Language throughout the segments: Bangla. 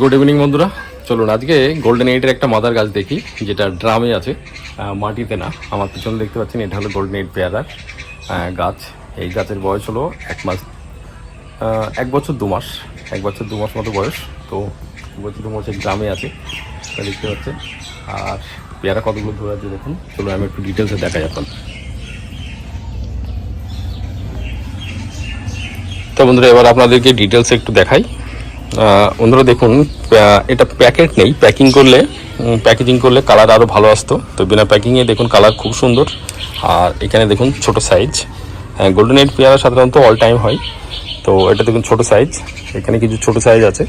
গুড ইভিনিং বন্ধুরা। চলুন আজকে গোল্ডেন এইটের একটা মাদার গাছ দেখি, যেটা ড্রামে আছে মাটিতে না। আমার পিছনে দেখতে পাচ্ছেন, এটা হলো গোল্ডেন এইট পেয়ারার গাছ। এই গাছের বয়স হলো এক মাস এক বছর দু মাস, এক বছর দু মাস মতো বয়স। তো দু মাস এই গ্রামে আছে, তা দেখতে পাচ্ছেন আর পেয়ারা কতগুলো ধরে আছে দেখুন। চলুন আমি একটু ডিটেলসে দেখাই আপনার তো বন্ধুরা, এবার আপনাদেরকে ডিটেলসে একটু দেখাই। বন্ধুরা দেখুন এটা প্যাকেট নেই। প্যাকিং করলে প্যাকেজিং করলে কালার আরও ভালো আসতো। তো বিনা প্যাকিংয়ে দেখুন কালার খুব সুন্দর। আর এখানে দেখুন, ছোট সাইজ হ্যাঁ গোল্ডেন এইট পেয়ারা সাধারণত অল টাইম হয়। তো এটা দেখুন, ছোট সাইজ এখানে কিছু ছোট সাইজ আছে।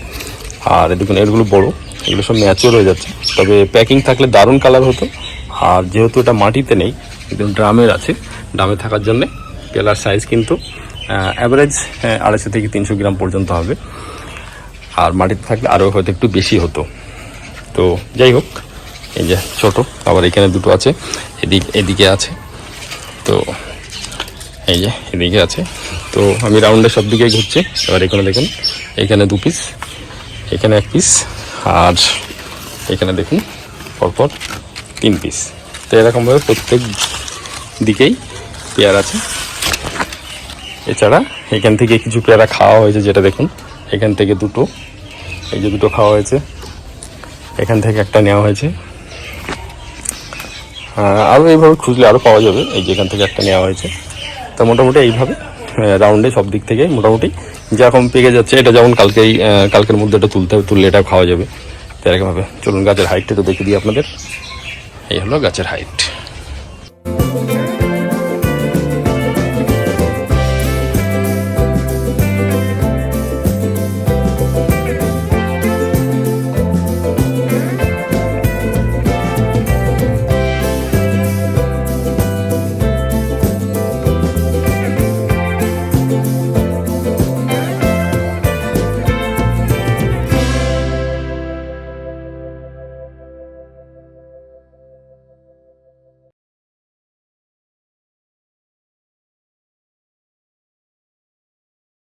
আর দেখুন এগুলো বড়। এগুলো সব ম্যাচিওর হয়ে যাচ্ছে। তবে প্যাকিং থাকলে দারুণ কালার হতো। আর যেহেতু এটা মাটিতে নেই, একদম ড্রামের আছে। ড্রামে থাকার জন্যে পেলার সাইজ কিন্তু অ্যাভারেজ আড়াইশো থেকে তিনশো গ্রাম পর্যন্ত হবে। আর মাটিতে থাকলে আরও হয়তো একটু বেশি হতো। তো যাই হোক, এই যে ছোটো, আবার এখানে দুটো আছে, এদিক, এদিকে আছে। তো এই যে এদিকে আছে। তো আমি রাউন্ডে সব দিকে ঘুরছি। এবার এখানে দেখুন, এখানে দু পিস এখানে এক পিস আর এখানে দেখুন পরপর তিন পিস তো এরকমভাবে প্রত্যেক দিকেই পেয়ার আছে। এছাড়া এখান থেকে কিছু পেয়ারা খাওয়া হয়েছে, যেটা দেখুন, এখান থেকে দুটো। এই যে দুটো খাওয়া হয়েছে, এখান থেকে একটা নেওয়া হয়েছে। আরও এইভাবে খুঁজলে আরও পাওয়া যাবে, এই যে এখান থেকে একটা নেওয়া হয়েছে। তা মোটামুটি এইভাবে রাউন্ডে সব দিক থেকে মোটামুটি। যেরকম পেকে যাচ্ছে, এটা যেমন কালকেই কালকের মধ্যে এটা তুলতে হবে তুললে এটা খাওয়া যাবে। তো এরকমভাবে চলুন, গাছের হাইটটা তো দেখে দিই আপনাদের। এই হলো গাছের হাইট